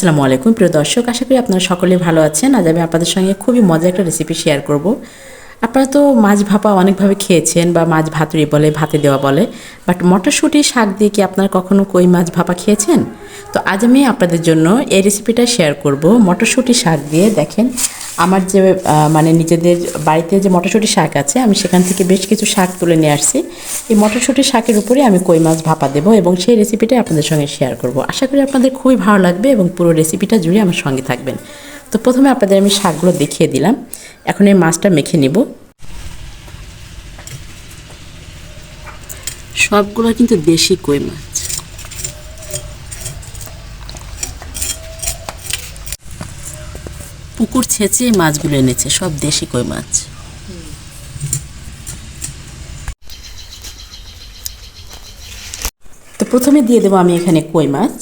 আসসালামু আলাইকুম। প্রিয় দর্শক, আশা করি আপনারা সকলে ভালো আছেন। আজ আমি আপনাদের সঙ্গে খুবই মজার একটা রেসিপি শেয়ার করব। আপনারা তো মাছ ভাপা অনেকভাবে খেয়েছেন বা মাছ ভাতুরি বলে, ভাতে দেওয়া বলে বাট মটরশুঁটি, শাক দিয়ে কি আপনারা কখনও কই মাছ ভাপা খেয়েছেন? তো আজ আমি আপনাদের জন্য এই রেসিপিটা শেয়ার করব। মটরশুঁটি, শাক দিয়ে দেখেন আমার যে মানে নিজেদের বাড়িতে যে মটরশুঁটি শাক আছে, আমি সেখান থেকে বেশ কিছু শাক তুলে নিয়ে আসছি। এই মটরশুঁটি শাকের উপরে আমি কই মাছ ভাপা দেবো এবং সেই রেসিপিটাই আপনাদের সঙ্গে শেয়ার করব। আশা করি আপনাদের খুবই ভালো লাগবে এবং পুরো রেসিপিটা জুড়ে আমার সঙ্গে থাকবেন। তো প্রথমে আপনাদের আমি শাকগুলো দেখিয়ে দিলাম। এখন এই মাছটা মেখে নিব। সবগুলো কিন্তু দেশি কই মাছ। পুকুর ছেঁচে মাছগুলো এনেছে, সব দেশি কই মাছ। তো প্রথমে দিয়ে দেবো আমি এখানে কই মাছ।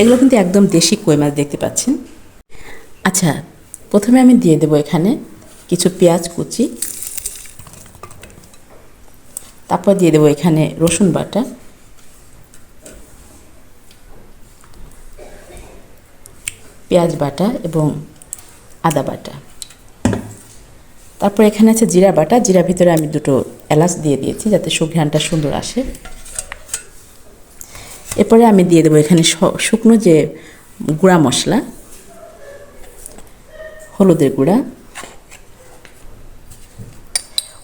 এগুলো কিন্তু একদম দেশি কই মাছ দেখতে পাচ্ছেন। আচ্ছা প্রথমে আমি দিয়ে দেবো এখানে কিছু পেঁয়াজ কুচি। তারপর দিয়ে দেবো এখানে রসুন বাটা। পেঁয়াজ বাটা এবং আদা বাটা। তারপর এখানে আছে জিরা বাটা। জিরা ভিতরে আমি দুটো এলাচ দিয়ে দিয়েছি যাতে সুঘ্রাণটা সুন্দর আসে। এরপরে আমি দিয়ে দেবো এখানে শুকনো যে গুঁড়া মশলা, হলুদের গুঁড়া।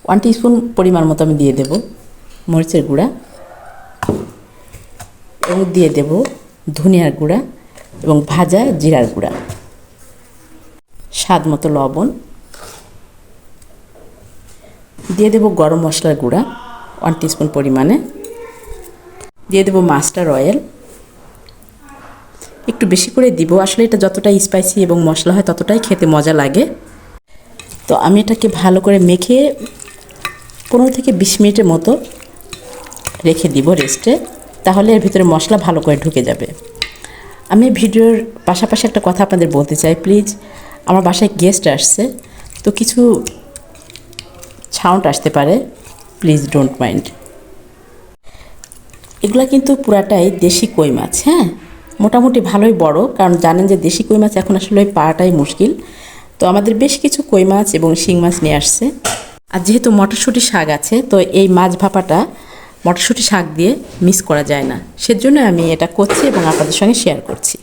ওয়ান টিস্পুন পরিমাণ মতো আমি দিয়ে দেব মরিচের গুঁড়া। এবং দিয়ে দেব ধনিয়ার গুঁড়া। এবং ভাজা জিরার গুঁড়া। স্বাদ মতো লবণ। দিয়ে দেব গরম মশলার গুঁড়া ওয়ান টিস্পুন পরিমাণে। দিয়ে দেব মাস্টার অয়েল। একটু বেশি করে দিব, আসলে এটা যতটা স্পাইসি এবং মশলা হয় ততটাই খেতে মজা লাগে। তো আমি এটাকে ভালো করে মেখে পনেরো থেকে বিশ মিনিটের মতো রেখে দিব রেস্টে তাহলে এর ভিতরে মশলা ভালো করে ঢুকে যাবে। আমি ভিডিওর পাশাপাশি একটা কথা আপনাদের বলতে চাই প্লিজ আমার বাসায় গেস্ট আসছে, তো কিছু সাউন্ড আসতে পারে প্লিজ ডোন্ট মাইন্ড এগুলা কিন্তু পুরাটাই দেশি কই মাছ হ্যাঁ? মোটামুটি ভালোই বড়, কারণ জানেন যে দেশি কই মাছ এখন আসলে পাওয়াটাই মুশকিল। তো আমাদের বেশ কিছু কই মাছ এবং শিং মাছ নিয়ে আসছে। আর যেহেতু মটরশুঁটি শাক আছে, তো এই মাছ ভাপাটা মটরশুঁটি শাক দিয়ে মিস করা যায় না। সেজন্য আমি এটা করছি এবং আপনাদের সঙ্গে শেয়ার করছি।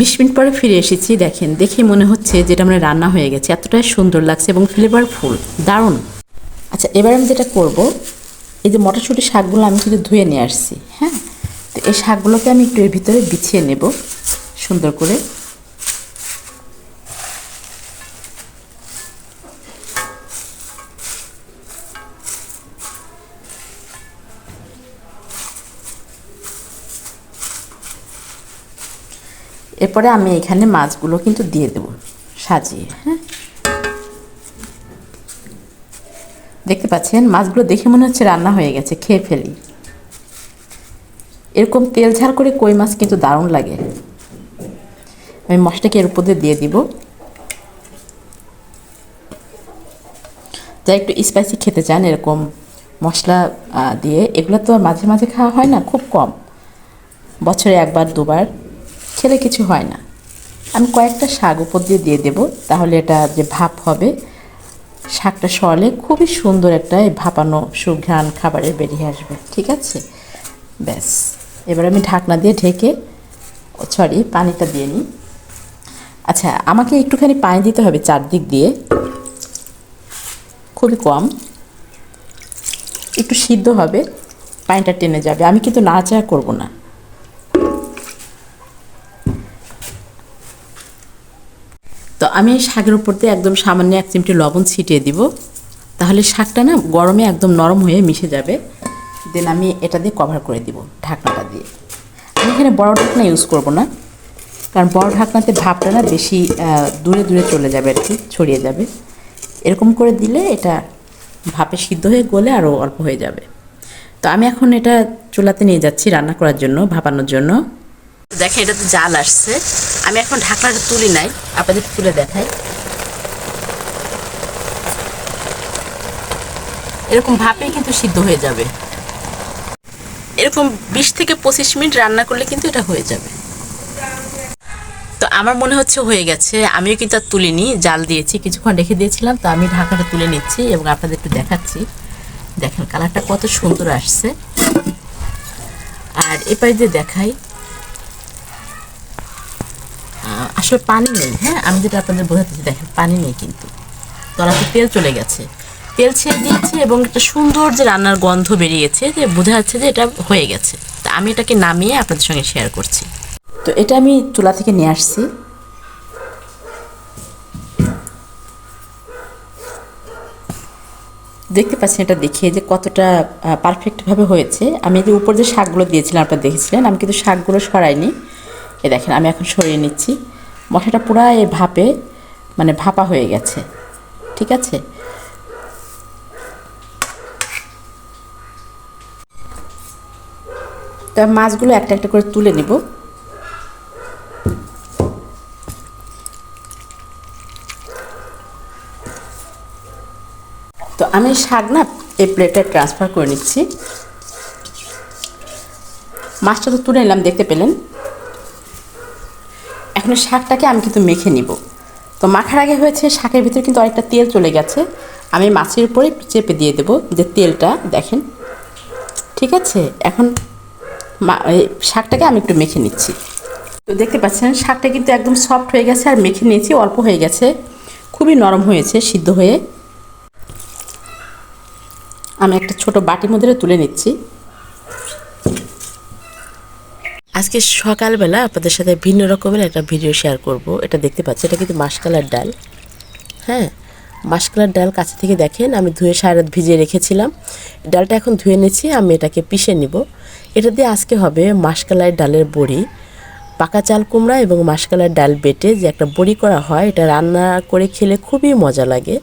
বিশ মিনিট পরে ফিরে এসেছি, দেখেন, দেখে মনে হচ্ছে যেটা মানে রান্না হয়ে গেছে। এতটাই সুন্দর লাগছে এবং ফ্লেভারফুল দারুণ। আচ্ছা এবার আমি যেটা করব, এই যে মটরশুঁটি শাকগুলো আমি কিন্তু ধুয়ে নিয়ে আসছি হ্যাঁ? তো এই শাকগুলোকে আমি একটু এর ভিতরে বিছিয়ে নেব, সুন্দর করে। এরপরে আমি এখানে মাছগুলো কিন্তু দিয়ে দেব সাজিয়ে হ্যাঁ? দেখতে পাচ্ছেন? মাছগুলো দেখে মনে হচ্ছে রান্না হয়ে গেছে, খেয়ে ফেলি। এরকম তেল ঝাল করে কই মাছ কিন্তু দারুণ লাগে। আমি মশলাকে এর উপর দিয়ে দিব। যা একটু স্পাইসি খেতে চান, এরকম মশলা দিয়ে এগুলো তো মাঝে মাঝে খাওয়া হয় না, খুব কম। বছরে একবার, দুবার। খেলে কিছু হয় না। আমি কয়েকটা শাক উপর দিয়ে দিয়ে দেবো, তাহলে এটা যে ভাপ হবে, শাকটা সরলে খুবই সুন্দর একটা ভাপানো সুঘ্রাণ খাবারের বেরিয়ে আসবে, ঠিক আছে? ব্যাস, এবার আমি ঢাকনা দিয়ে ঢেকে সরি, পানিটা দিয়ে নিই। আচ্ছা আমাকে একটুখানি পানি দিতে হবে চারদিক দিয়ে, খুবই কম। একটু সিদ্ধ হবে, পানিটা টেনে যাবে। আমি কিন্তু নাড়াচাড়া করব না। আমি শাকের উপর দিয়ে একদম সামান্য এক চিমটি লবণ ছিটিয়ে দিব। তাহলে শাকটা না গরমে একদম নরম হয়ে মিশে যাবে। দেন আমি এটা দিয়ে কভার করে দিব ঢাকনাটা দিয়ে। আমি এখানে বড় ঢাকনা ইউজ করব না। কারণ বড় ঢাকনাতে ভাপটা না বেশি দূরে দূরে চলে যাবে আর কি, ছড়িয়ে যাবে। এরকম করে দিলে এটা ভাপে সিদ্ধ হয়ে গলে আরও অল্প হয়ে যাবে। তো আমি এখন এটা চুলাতে নিয়ে যাচ্ছি রান্না করার জন্য, ভাপানোর জন্য। দেখেন, এটা তো জাল আসছে। আমি এখন ঢাকনাটা তুলি নাই, আপনাদের তুলে দেখাই। এরকম ভাপে কিন্তু সিদ্ধ হয়ে যাবে। এরকম বিশ থেকে পঁচিশ মিনিট রান্না করলে কিন্তু এটা হয়ে যাবে। তো আমার মনে হচ্ছে হয়ে গেছে। আমিও কিন্তু আর তুলিনি, জাল দিয়েছি, কিছুক্ষণ রেখে দিয়েছিলাম। তো আমি ঢাকাটা তুলে নিচ্ছি এবং আপনাদের একটু দেখাচ্ছি। দেখেন, কালারটা কত সুন্দর আসছে। আর এপারে যে দেখাই। আসলে পানি নেই হ্যাঁ? আমি যেটা আপনাদের বোঝাতেছি দেখেন, পানি নেই কিন্তু। তলাতে তেল চলে গেছে। তেল ছেড়ে দিয়েছে এবং একটা সুন্দর যে রান্নার গন্ধ বেরিয়েছে যে বোঝা যাচ্ছে যে এটা হয়ে গেছে। তা আমি এটাকে নামিয়ে আপনাদের সঙ্গে শেয়ার করছি। তো এটা আমি চুলা থেকে নিয়ে আসছি। দেখতে পাচ্ছেন, এটা দেখিয়ে যে কতটা পারফেক্টভাবে হয়েছে। আমি যে উপর যে শাকগুলো দিয়েছিলাম, আপনারা দেখেছিলেন, আমি কিন্তু শাকগুলো সরাইনি। এ দেখেন, আমি এখন সরিয়ে নিচ্ছি। মশলাটা পুরো এই ভাপে মানে ভাপা হয়ে গেছে। ঠিক আছে? তা মাছগুলো একটা একটা করে তুলে নিব। তো আমি শাক না এই প্লেটে ট্রান্সফার করে নিচ্ছি। মাছটা তো তুলে নিলাম, দেখতে পেলেন? এখন শাকটাকে আমি কিন্তু মেখে নিব। তো মাখার আগে হয়েছে শাকের ভিতরে কিন্তু অনেকটা তেল চলে গেছে। আমি মাছের উপরে চেপে দিয়ে দেবো যে তেলটা, দেখেন। ঠিক আছে? এখন শাকটাকে আমি একটু মেখে নিচ্ছি। তো দেখতে পাচ্ছেন, শাকটা কিন্তু একদম সফট হয়ে গেছে আর মেখে নিয়েছি, অল্প হয়ে গেছে। খুবই নরম হয়েছে, সিদ্ধ হয়ে। আমি একটা ছোট বাটির মধ্যে তুলে নিচ্ছি। আজকে সকালবেলা আপনাদের সাথে ভিন্ন রকমের একটা ভিডিও শেয়ার করব। এটা দেখতে পাচ্ছি, এটা কিন্তু মাসকালার ডাল। হ্যাঁ মাসকালার ডাল কাছে থেকে দেখেন, আমি ধুয়ে সারা রাত ভিজিয়ে রেখেছিলাম। ডালটা এখন ধুয়ে নিয়েছি আমি এটাকে পিষে নিব। এটা দিয়ে আজকে হবে মাসকালাই ডালের বড়ি। পাকা চাল কুমড়া এবং মাসকালার ডাল বেটে যে একটা বড়ি করা হয়, এটা রান্না করে খেলে খুবই মজা লাগে।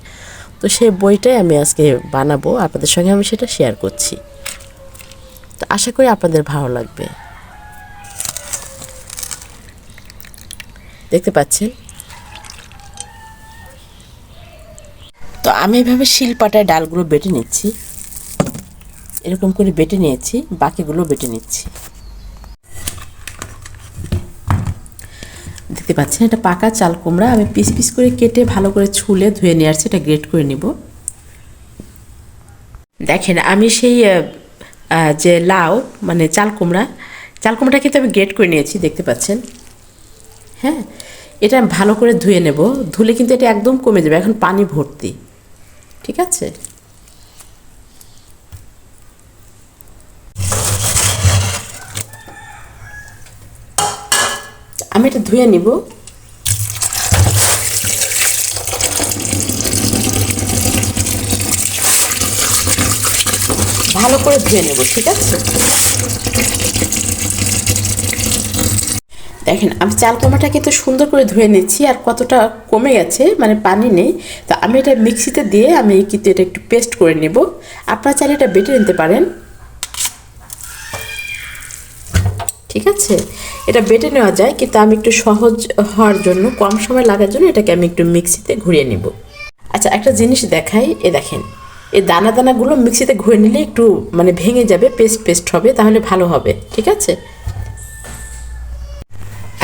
তো সেই বইটাই আমি আজকে বানাবো, আপনাদের সঙ্গে আমি সেটা শেয়ার করছি। তো আশা করি আপনাদের ভালো লাগবে। দেখতে পাচ্ছেন? তো আমি এভাবে শিলপাটায় ডালগুলো বেটে নিচ্ছি। এরকম করে বেটে নিয়েছি, বাকিগুলো বেটে নিচ্ছি। দেখতে পাচ্ছেন, এটা পাকা চাল কুমড়া। আমি পিস পিস করে কেটে ভালো করে ছুলে ধুয়ে নিয়ে আসছি, এটা গ্রেট করে নিব। দেখেন, আমি সেই যে লাউ মানে চাল কুমড়া, চাল কুমড়াটা কিন্তু আমি গ্রেট করে নিয়েছি, দেখতে পাচ্ছেন। হ্যাঁ? এটা ভালো করে ধুয়ে নেব। ধুলে কিন্তু এটা একদম কমে যাবে। এখন পানি ভর্তি। ঠিক আছে? আমি এটা ধুয়ে নিব। ভালো করে ধুয়ে নেব, ঠিক আছে? দেখেন, আমি চাল কুমড়াটাকে তো সুন্দর করে ধুয়ে নিচ্ছি আর কতটা কমে গেছে মানে পানি নেই। তো আমি এটা মিক্সিতে দিয়ে আমি কিন্তু এটা একটু পেস্ট করে নেব। আপনারা চাইলে এটা বেটে নিতে পারেন। ঠিক আছে? এটা বেটে নেওয়া যায়, কিন্তু আমি একটু সহজ হওয়ার জন্য, কম সময় লাগার জন্য এটাকে আমি একটু মিক্সিতে ঘুরিয়ে নিব। আচ্ছা একটা জিনিস দেখাই, এ দেখেন। এই দানা দানাগুলো মিক্সিতে ঘুরে নিলে একটু মানে ভেঙে যাবে পেস্ট পেস্ট হবে, তাহলে ভালো হবে। ঠিক আছে?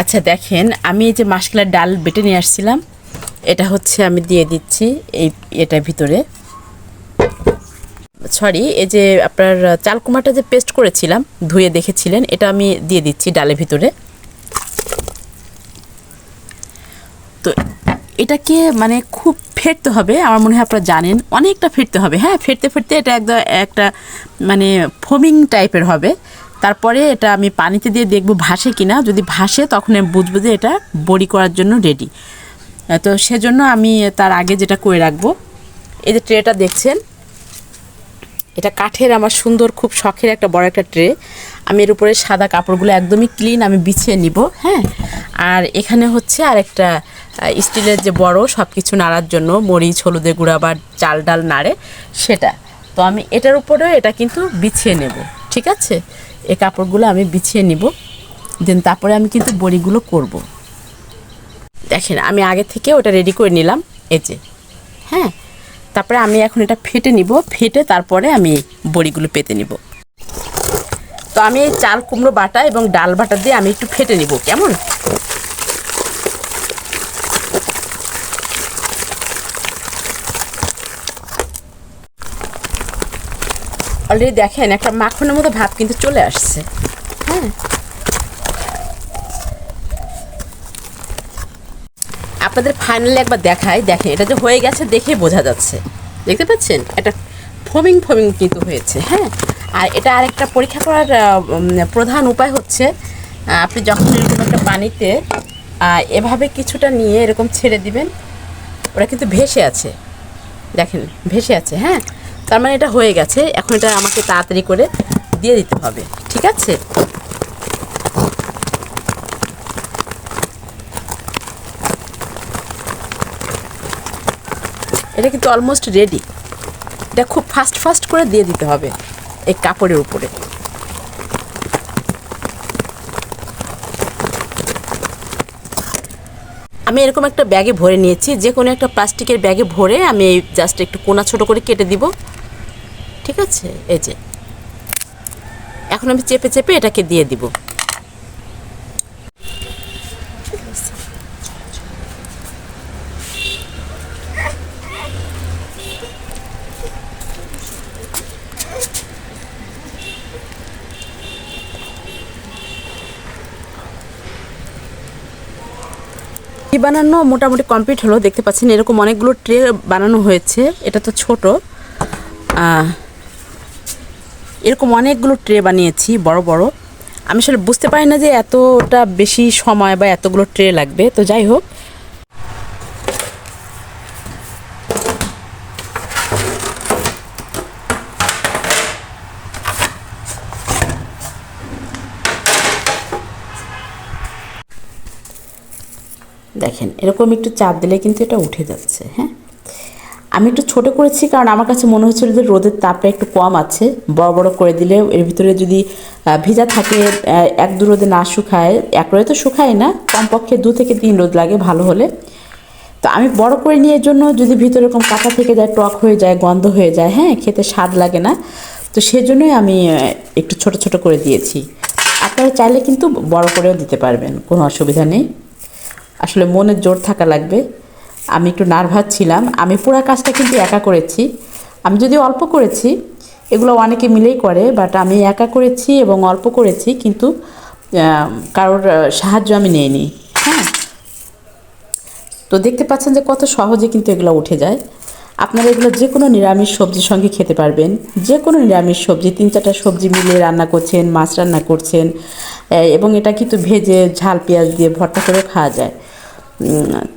আচ্ছা দেখেন, আমি এই যে মাসকালার ডাল বেটে নিয়ে আসছিলাম, এটা হচ্ছে আমি দিয়ে দিচ্ছি এই এটার ভিতরে। সরি এই যে আপনার চাল কুমারটা যে পেস্ট করেছিলাম, ধুয়ে দেখেছিলেন, এটা আমি দিয়ে দিচ্ছি ডালের ভিতরে। তো এটাকে মানে খুব ফেটতে হবে, আমার মনে হয় আপনারা জানেন, অনেকটা ফেটতে হবে। হ্যাঁ ফেটতে ফেটতে এটা একদম একটা মানে ফোমিং টাইপের হবে। তারপরে এটা আমি পানিতে দিয়ে দেখব ভাসে কিনা। যদি ভাসে, তখন আমি বুঝব যে এটা বড়ি করার জন্য রেডি তো সেজন্য আমি তার আগে যেটা করে রাখব, এই যে ট্রেটা দেখছেন? এটা কাঠের আমার সুন্দর, খুব শখের একটা বড় একটা ট্রে আমি এর উপরে সাদা কাপড়গুলো একদমই ক্লিন আমি বিছিয়ে নিব হ্যাঁ? আর এখানে হচ্ছে আর একটা স্টিলের যে বড় সব কিছু নাড়ার জন্য, মরিচ, হলুদের গুঁড়া বা চাল ডাল নাড়ে, সেটা। তো আমি এটার উপরেও এটা কিন্তু বিছিয়ে নেব, ঠিক আছে? এই কাপড়গুলো আমি বিছিয়ে নিব, দেন তারপরে আমি কিন্তু বড়িগুলো করব। দেখেন, আমি আগে থেকে ওটা রেডি করে নিলাম, এই যে হ্যাঁ? তারপরে আমি এখন এটা ফেটে নিব, ফেটে তারপরে আমি বড়িগুলো পেতে নিব। তো তো আমি এই চাল কুমড়ো বাটা এবং ডাল বাটা দিয়ে আমি একটু ফেটে নিব, কেমন? অলরেডি দেখেন, একটা মাখনের মতো ভাব কিন্তু চলে আসছে। হ্যাঁ। আপনাদের ফাইনালি একবার দেখাই। দেখেন, এটা যে হয়ে গেছে দেখে বোঝা যাচ্ছে। দেখতে পাচ্ছেন? এটা ফমিং ফমিং কিন্তু হয়েছে হ্যাঁ। আর এটা আরেকটা পরীক্ষা করার প্রধান উপায় হচ্ছে আপনি যখন এরকম একটা পানিতে এভাবে কিছুটা নিয়ে এরকম ছেড়ে দিবেন ওরা কিন্তু ভেসে আছে। দেখেন, ভেসে আছে হ্যাঁ। তার মানে এটা হয়ে গেছে। এখন এটা আমাকে তাড়াতাড়ি করে দিয়ে দিতে হবে, ঠিক আছে? এটা কিন্তু অলমোস্ট রেডি এটা খুব ফাস্ট ফাস্ট করে দিয়ে দিতে হবে এই কাপড়ের উপরে। আমি এরকম একটা ব্যাগে ভরে নিয়েছি, যে কোনো একটা প্লাস্টিকের ব্যাগে ভরে আমি এই জাস্ট একটু কোনা ছোট করে কেটে দিব। ঠিক আছে? এই যে। এখন আমি চেপে চেপে এটাকে দিয়ে দিব। কি বানানো মোটামুটি কমপ্লিট হলো, দেখতে পাচ্ছেন এরকম অনেকগুলো ট্রে বানানো হয়েছে, এটা তো ছোট। এরকম অনেকগুলো ট্রে বানিয়েছি, বড় বড়। আমি আসলে বুঝতে পারি না যে এতটা বেশি সময় বা এতগুলো ট্রে লাগবে, তো যাই হোক। দেখেন, এরকম একটু চাপ দিলে কিন্তু এটা উঠে যাচ্ছে হ্যাঁ? আমি একটু ছোট করেছি কারণ আমার কাছে মনে হচ্ছিল যে রোদের তাপটা একটু কম আছে, বড় বড় করে দিলে এর ভিতরে যদি ভিজা থাকে এক দু রোদে না শুকায়, এক রোদে তো শুকায় না, কমপক্ষে দু থেকে তিন রোদ লাগে ভালো হলে। তো আমি বড় করে নিয়ে জন্য যদি ভিতরে এরকম কাঁচা থেকে যায়, টক হয়ে যায়, গন্ধ হয়ে যায় হ্যাঁ খেতে স্বাদ লাগে না, তো সেজন্যই আমি একটু ছোট ছোট করে দিয়েছি। আপনারা চাইলে কিন্তু বড় করেও দিতে পারবেন, কোনো অসুবিধা নেই। আসলে মনের জোর থাকা লাগবে। আমি একটু নার্ভাস ছিলাম। আমি পুরো কাজটা কিন্তু একা করেছি। আমি যদি অল্প করেছি, এগুলো অনেকে মিলেই করে বাট আমি একা করেছি এবং অল্প করেছি, কিন্তু কারোর সাহায্য আমি নিইনি। হ্যাঁ? তো দেখতে পাচ্ছেন যে কত সহজে কিন্তু এগুলো উঠে যায়। আপনারা এগুলো যে কোনো নিরামিষ সবজির সঙ্গে খেতে পারবেন। যে কোনো নিরামিষ সবজি, তিন চারটা সবজি মিলিয়ে রান্না করছেন, মাছ রান্না করছেন এবং এটা কিন্তু ভেজে ঝাল, পেঁয়াজ দিয়ে ভর্তা করে খাওয়া যায়।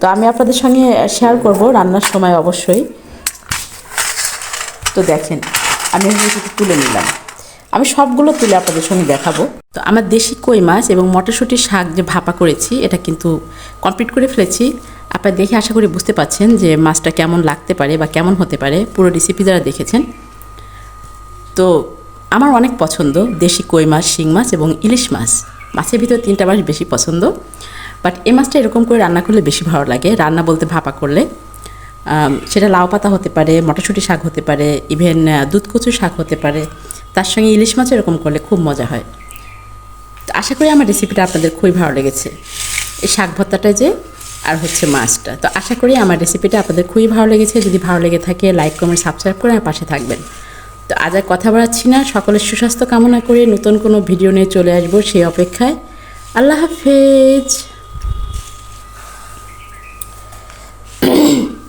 তো আমি আপনাদের সঙ্গে শেয়ার করব রান্নার সময় অবশ্যই। তো দেখেন, আমি কিছু তুলে নিলাম। আমি সবগুলো তুলে আপনাদের সঙ্গে দেখাবো। তো আমার দেশি কই মাছ এবং মটরশুঁটির শাক যে ভাপা করেছি, এটা কিন্তু কমপ্লিট করে ফেলেছি। আপনারা দেখে আশা করি বুঝতে পাচ্ছেন যে মাছটা কেমন লাগতে পারে বা কেমন হতে পারে। পুরো রেসিপি যারা দেখেছেন। তো আমার অনেক পছন্দ দেশি কই মাছ, শিং মাছ এবং ইলিশ মাছ। মাছের ভিতরে তিনটা মাছ বেশি পছন্দ। বাট এই মাছটা এরকম করে রান্না করলে বেশি ভালো লাগে। রান্না বলতে ভাপা করলে। সেটা লাউ পাতা হতে পারে, মটরশুঁটি শাক হতে পারে ইভেন দুধ কচু শাক হতে পারে। তার সঙ্গে ইলিশ মাছ এরকম করলে খুব মজা হয়। তো আশা করি আমার রেসিপিটা আপনাদের খুবই ভালো লেগেছে। এই শাক ভর্তাটা যে, আর হচ্ছে মাছটা। তো আশা করি আমার রেসিপিটা আপনাদের খুবই ভালো লেগেছে। যদি ভালো লেগে থাকে লাইক কমেন্ট সাবস্ক্রাইব করে আমার পাশে থাকবেন। তো আজ আর কথা বাড়াচ্ছি না। সকলের সুস্বাস্থ্য কামনা করে নতুন কোনো ভিডিও নিয়ে চলে আসব সেই অপেক্ষায়। আল্লাহ হাফেজ। Mm-hmm.